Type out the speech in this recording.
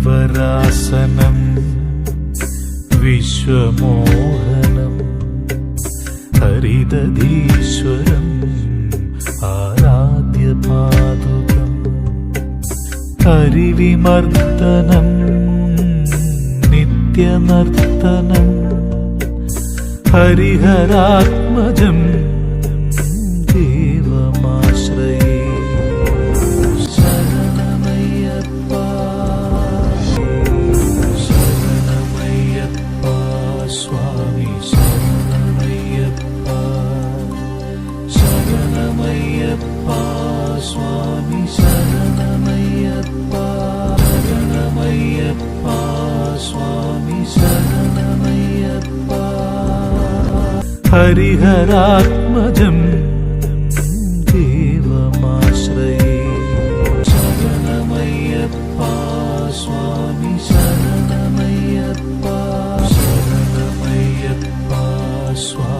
ഹരിവരാസനം വിശ്വമോഹനം ഹരിദധീശ്വരം ആരാധ്യപാദുകം ഹരിവിമർദ്ദനം നിത്യനർത്തനം ഹരിഹരാത്മജം ദേവമാശ്രയേ ശരണമയ്യപ്പ ശരണമയ്യപ്പ സ്വാമി ശരണമയ്യപ്പ ശരണമയ്യപ്പ സ്വാമി हरिहरात्मजं देवमाश्रये। शरणमय्यप्पा स्वामि शरणमय्यप्पा शरणमय्यप्पा स्वामि